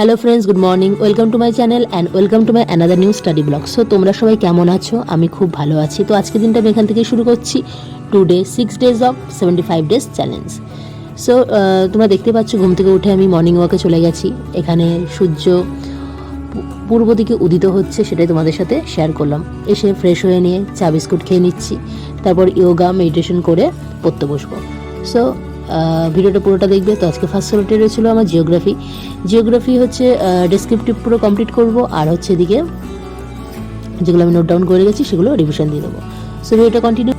Hello friends good morning welcome to my channel and welcome to my another new study blog so তোমরা সবাই কেমন আছো? আমি খুব ভালো আছি। তো আজকের দিনটা আমি এখান থেকে শুরু করছি। Today six days of seventy five days challenge so তোমরা দেখতে পাচ্ছ, ঘুম থেকে উঠে আমি মর্নিং ওয়াকে চলে গেছি। এখানে সূর্য পূর্ব দিকে উদিত হচ্ছে সেটাই তোমাদের সাথে শেয়ার করলাম। এসে ফ্রেশ হয়ে নিয়ে চা বিস্কুট খেয়ে নিচ্ছি। তারপর ইয়োগা মেডিটেশন করে পড়তে বসবো। সো ভিডিওটা পুরোটা দেখবে। তো আজকে ফার্স্ট সোলোটে রয়েছিল আমার জিওগ্রাফি জিওগ্রাফি হচ্ছে ডেসক্রিপটিভ পুরো কমপ্লিট করব, আর হচ্ছে এদিকে যেগুলো আমি নোট ডাউন করে গেছি সেগুলো রিভিশন দিয়ে দেবো। সো ভিডিওটা কন্টিনিউ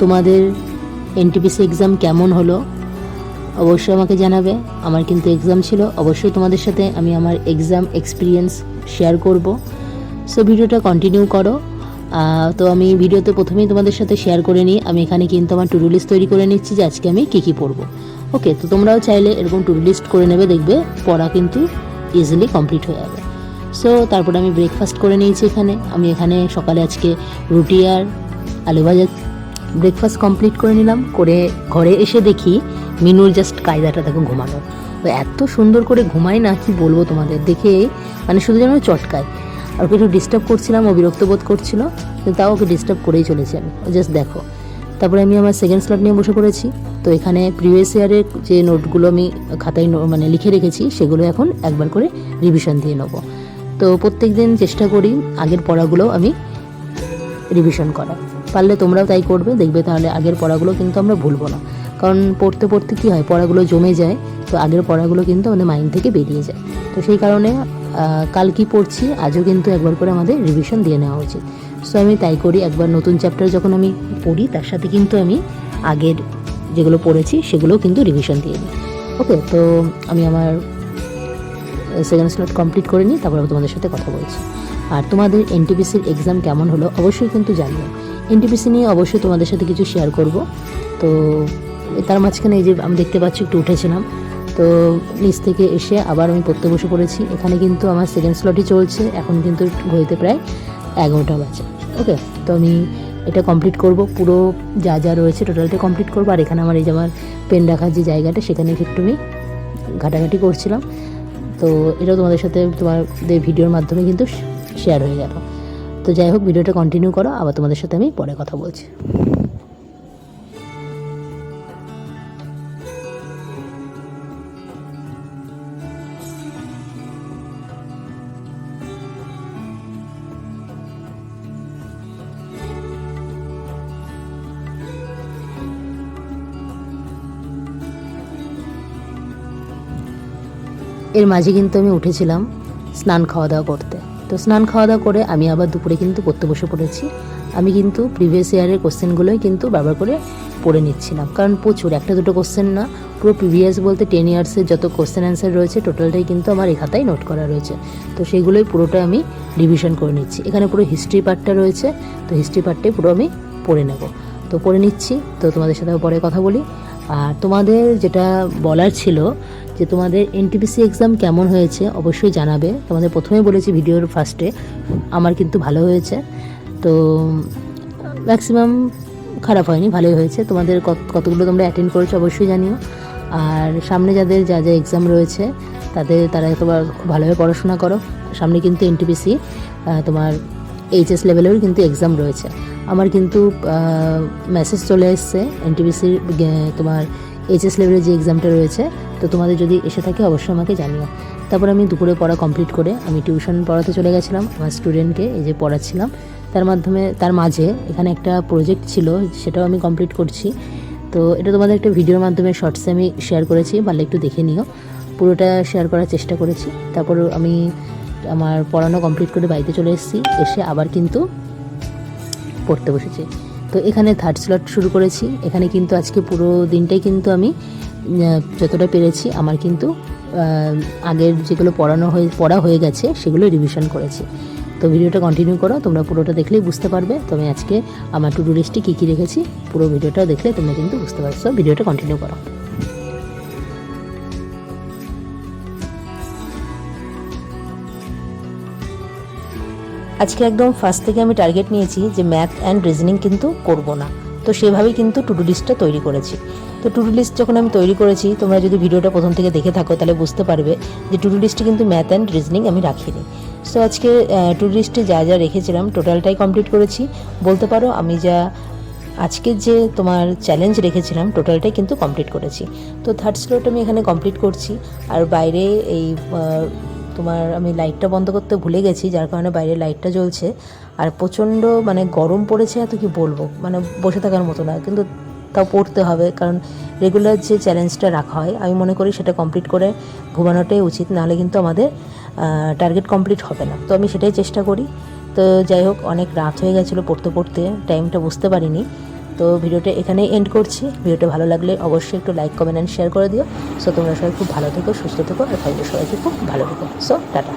তোমাদের এনটিপিসি এক্সাম কেমন হলো? অবশ্যই আমাকে জানাবে। আমার কিন্তু এক্সাম ছিল। অবশ্যই তোমাদের সাথে আমি আমার এক্সাম এক্সপিরিয়েন্স শেয়ার করব। সো ভিডিওটা কন্টিনিউ করো। তো আমি ভিডিওতে প্রথমেই তোমাদের সাথে শেয়ার করে নিই। আমি এখানে কিন্তু আমার টুডু লিস্ট তৈরি করে নিচ্ছি যে আজকে আমি কী কী পড়ব। ওকে তো তোমরাও চাইলে এরকম টুডু লিস্ট করে নেবে, দেখবে পড়া কিন্তু ইজিলি কমপ্লিট হয়ে যাবে। সো তারপরে আমি ব্রেকফাস্ট করে নিয়েছি এখানে। আমি এখানে সকালে আজকে রুটি আর আলু ভাজা ব্রেকফাস্ট কমপ্লিট করে নিলাম। করে ঘরে এসে দেখি মিনুর জাস্ট কায়দাটা দেখো ঘুমানো। ও এত সুন্দর করে ঘুমায় না, কি বলব তোমাদের? দেখে মানে শুধু যেন চটকায়। আর ওকে একটু ডিস্টার্ব করছিলাম, ও বিরক্ত বোধ করছিল তাও ওকে ডিস্টার্ব করেই চলেছি আমি। জাস্ট দেখো। তারপরে আমি আমার সেকেন্ড স্লট নিয়ে বসে পড়েছি। তো এখানে প্রিভিয়াস ইয়ারের যে নোটগুলো আমি খাতায় মানে লিখে রেখেছি, সেগুলো এখন একবার করে রিভিশন দিয়ে নেব। তো প্রত্যেক দিন চেষ্টা করি আগের পড়াগুলো আমি রিভিশন করা পারলে তোমরাও তাই করবে, দেখবে তাহলে আগের পড়াগুলো কিন্তু আমরা ভুলবো না। কারণ পড়তে পড়তে কী হয়, পড়াগুলো জমে যায়, তো আগের পড়াগুলো কিন্তু আমাদের মাইন্ড থেকে বেরিয়ে যায়। তো সেই কারণে কাল কি পড়ছি, আজও কিন্তু একবার করে আমাদের রিভিশন দিয়ে নেওয়া উচিত সো আমি তাই করি, একবার নতুন চ্যাপ্টার যখন আমি পড়ি, তার সাথে কিন্তু আমি আগের যেগুলো পড়েছি সেগুলো কিন্তু রিভিশন দিয়ে নিই ওকে তো আমি আমার সেকেন্ড স্লট কমপ্লিট করে নিই, তারপর তোমাদের সাথে কথা বলছি। আর তোমাদের এনটিপিসির এক্সাম কেমন হলো, অবশ্যই কিন্তু জানিও। এনটিপিসি নিয়ে অবশ্যই তোমাদের সাথে কিছু শেয়ার করব। তো, তার মাঝখানে এই যে আমি দেখতে পাচ্ছি, একটু উঠেছিলাম। তো নিচ থেকে এসে আবার আমি পড়তে বসে পড়েছি। এখানে কিন্তু আমার সেকেন্ড স্লটই চলছে। এখন কিন্তু ঘড়িতে প্রায় এগারোটা বাজে। ওকে তো আমি এটা কমপ্লিট করব। পুরো যা যা রয়েছে টোটালটা কমপ্লিট করব। আর এখানে আমার এই যে আমার পেন রাখার যে জায়গাটা, সেখানে একটু আমি ঘাটাঘাটি করছিলাম। তো এটাও তোমাদের সাথে তোমাদের ভিডিওর মাধ্যমে কিন্তু শেয়ার হয়ে গেল তো যাই হোক, ভিডিওটা কন্টিনিউ করো। আবার তোমাদের সাথে আমি পরে কথা বলছি। এর মাঝে কিন্তু আমি উঠেছিলাম স্নান খাওয়া দাওয়া করতে। তো স্নান খাওয়া দাওয়া করে আমি আবার দুপুরে কিন্তু পড়তে বসে পড়েছি। আমি কিন্তু প্রিভিয়াস ইয়ারের কোশ্চেনগুলোই কিন্তু ব্যবহার করে পড়ে নিচ্ছিলাম। কারণ প্রচুর, একটা দুটো কোশ্চেন না, পুরো প্রিভিয়াস বলতে টেন ইয়ার্সের যত কোশ্চেন অ্যান্সার রয়েছে টোটালটাই কিন্তু আমার এই খাতায় নোট করা রয়েছে। তো সেইগুলোই পুরোটা আমি রিভিশন করে নিচ্ছি। এখানে পুরো হিস্ট্রি পার্টটা রয়েছে, তো হিস্ট্রি পার্টটাই পুরো আমি পড়ে নেব। তো পড়ে নিচ্ছি, তো তোমাদের সাথে পরে কথা বলি। আর তোমাদের যেটা বলার ছিল যে তোমাদের এনটিপিসি এক্সাম কেমন হয়েছে অবশ্যই জানাবে। তোমাদের প্রথমে বলেছি ভিডিওর ফার্স্টে আমার কিন্তু ভালো হয়েছে। তো ম্যাক্সিমাম খারাপ হয়নি, ভালোই হয়েছে। তোমাদের কত- কতগুলো তোমরা অ্যাটেন্ড করেছ অবশ্যই জানিও। আর সামনে যাদের যা যা এক্সাম রয়েছে, তাদের, তারা তোমার খুব ভালোভাবে পড়াশোনা করো। সামনে কিন্তু এনটিপিসি তোমার এইচএস লেভেলের কিন্তু এক্সাম রয়েছে। আমার কিন্তু মেসেজ চলে এসছে এনটিপিসির তোমার এইচএস লেভেলের যে এক্সামটা রয়েছে, তো তোমাদের যদি এসে থাকে অবশ্যই আমাকে জানিও। তারপর আমি দুপুরে পড়া কমপ্লিট করে আমি টিউশন পড়াতে চলে গেছিলাম, আমার স্টুডেন্টকে এই যে পড়াচ্ছিলাম। তার মাধ্যমে, তার মাঝে এখানে একটা প্রজেক্ট ছিল, সেটাও আমি কমপ্লিট করছি। তো এটা তোমাদের একটা ভিডিওর মাধ্যমে শর্টসে আমি শেয়ার করেছি পারলে একটু দেখে নিও। পুরোটা শেয়ার করার চেষ্টা করেছি। তারপর আমি আমার পড়ানো কমপ্লিট করে বাড়িতে চলে এসেছি। এসে আবার কিন্তু পড়তে বসেছি। তো এখানে থার্ড স্লট শুরু করেছি। এখানে কিন্তু আজকে পুরো দিনটাই কিন্তু আমি যতটা পেরেছি, আমার কিন্তু আগের যেগুলো পড়ানো হয়ে, পড়া হয়ে গেছে, সেগুলো রিভিশন করেছি। তো ভিডিওটা কন্টিনিউ করো, তোমরা পুরোটা দেখলেই বুঝতে পারবে। তো আমি আজকে আমার টু ডু লিস্টে কী কী রেখেছি, পুরো ভিডিওটা দেখলে তোমরা কিন্তু বুঝতে পারছ। ভিডিওটা কন্টিনিউ করো। আজকে একদম ফার্স্ট থেকে আমি টার্গেট নিয়েছি যে ম্যাথ অ্যান্ড রিজনিং কিন্তু করব না। তো সেভাবেই কিন্তু টুডু লিস্টটা তৈরি করেছি। তো টুডু লিস্ট যখন আমি তৈরি করেছি, তোমরা যদি ভিডিওটা প্রথম থেকে দেখে থাকো, তাহলে বুঝতে পারবে যে টুডু লিস্টে কিন্তু ম্যাথ অ্যান্ড রিজনিং আমি রাখিনি। সো আজকে টুডু লিস্টে যা যা রেখেছিলাম টোটালটাই কমপ্লিট করেছি। বলতে পারো, আমি যা আজকে যে তোমার চ্যালেঞ্জ রেখেছিলাম টোটালটাই কিন্তু কমপ্লিট করেছি। তো থার্ড স্লোট আমি এখানে কমপ্লিট করছি। আর বাইরে এই তোমার আমি লাইটটা বন্ধ করতে ভুলে গেছি, যার কারণে বাইরে লাইটটা জ্বলছে। আর প্রচণ্ড মানে গরম পড়েছে, এত কি বলব? মানে বসে থাকার মতো না, কিন্তু তাও পড়তে হবে, কারণ রেগুলার যে চ্যালেঞ্জটা রাখা হয়, আমি মনে করি সেটা কমপ্লিট করে ঘুমানোটাই উচিত, নাহলে কিন্তু আমাদের টার্গেট কমপ্লিট হবে না। তো আমি সেটাই চেষ্টা করি। তো যাই হোক, অনেক রাত হয়ে গেছিল পড়তে পড়তে টাইমটা বুঝতে পারিনি। তো ভিডিওটা এখানেই এন্ড করছি। ভিডিওটা ভালো লাগলে অবশ্যই একটু লাইক কমেন্ট অ্যান্ড শেয়ার করে দিও। সো তোমরা সবাই খুব ভালো থেকো, সুস্থ থেকো, আর ফাইভের সবাইকে খুব ভালো থেকো। So tata.